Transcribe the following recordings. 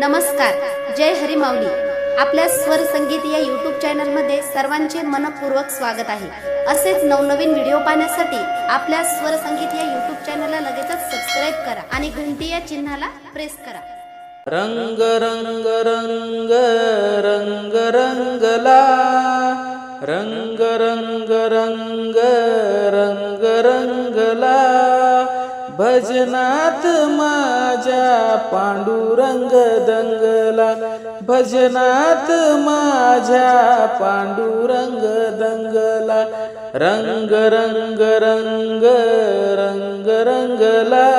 नमस्कार जय हरिमाऊली. आपल्या स्वर संगीत या युट्यूब चॅनलमध्ये सर्वांचे मनपूर्वक स्वागत आहे. असेच नवनवीन व्हिडिओ पाहण्यासाठी आपल्या स्वर संगीत या युट्यूब चॅनलला लगेचच सबस्क्राईब करा आणि घंटी या चिन्हाला प्रेस करा. रंग रंग रंग रंग रंगला रंग रंग रंग रंग रंगला भजनात माझ्या पांडुरंग दंगला. भजनात माझ्या पांडुरंग दंगला. रंग रंग रंग रंग रंगला.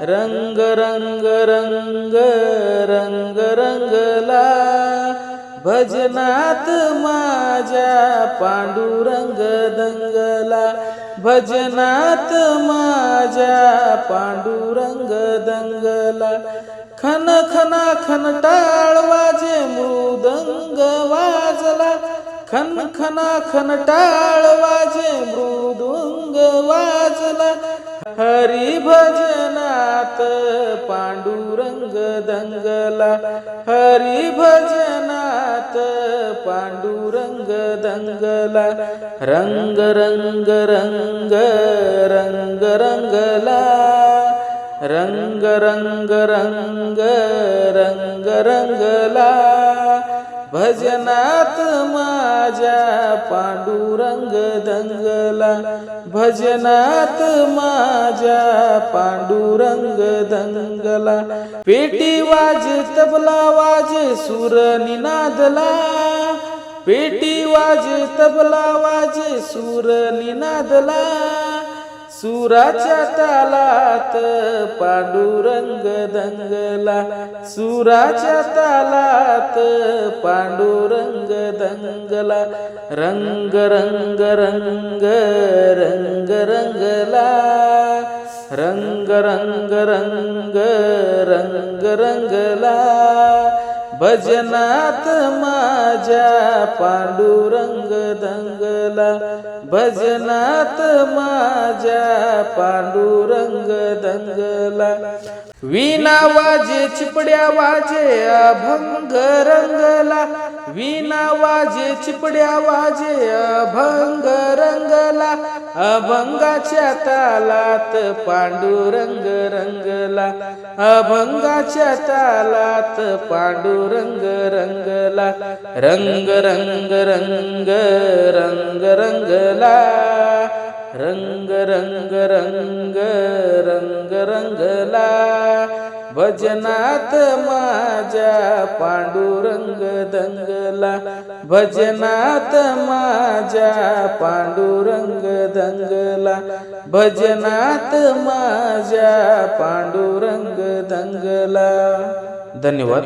रंग रंग रंग रंग रंगला. भजनात माझ्या पांडुरंग दंगला. भजनात माझ्या पांडुरंग दंगला खन खना खन टाळ वाजे मृदंग वाजला. खन खना खन टाळ वाजे मृदुंग वाजला. हरी भजनात पांडुरंग दंगला हरी भजनात पांडुरंग दंगला रंग रंग रंग रंग रंगला रंग रंग रंग रंग रंगला भजनात माझ्या पांडुरंग दंगला भजनात माझ्या पांडुरंग दंगला पेटी वाज तबला वाज सुर निनादला. पेटी वाज तबला वाज सूर निनादला सुराच्या तालात पांडुरंग दंगला सुराच्या तालात पांडुरंग दंगला रंग रंग रंग रंग रंगला रंग रंग रंग रंग रंगला. भजनात माझ्या पांडुरंग दंगला. भजनात माझ्या पांडुरंग दंगला. विना वाजे चिपड्या वाजे अभंग रंगला. विना वाजे चिपड्या वाजे अभंग रंगला अभंगाच्या तालात पांडुरंग रंगला अभंगाच्या तालात पांडुरंग रंगला रंग रंग रंग रंग रंगला. रंग रंग रंग रंग रंगला भजनात माझ्या पांडुरंग दंगला भजनात माझ्या पांडुरंग दंगला भजनात माझ्या पांडुरंग दंगला धन्यवाद.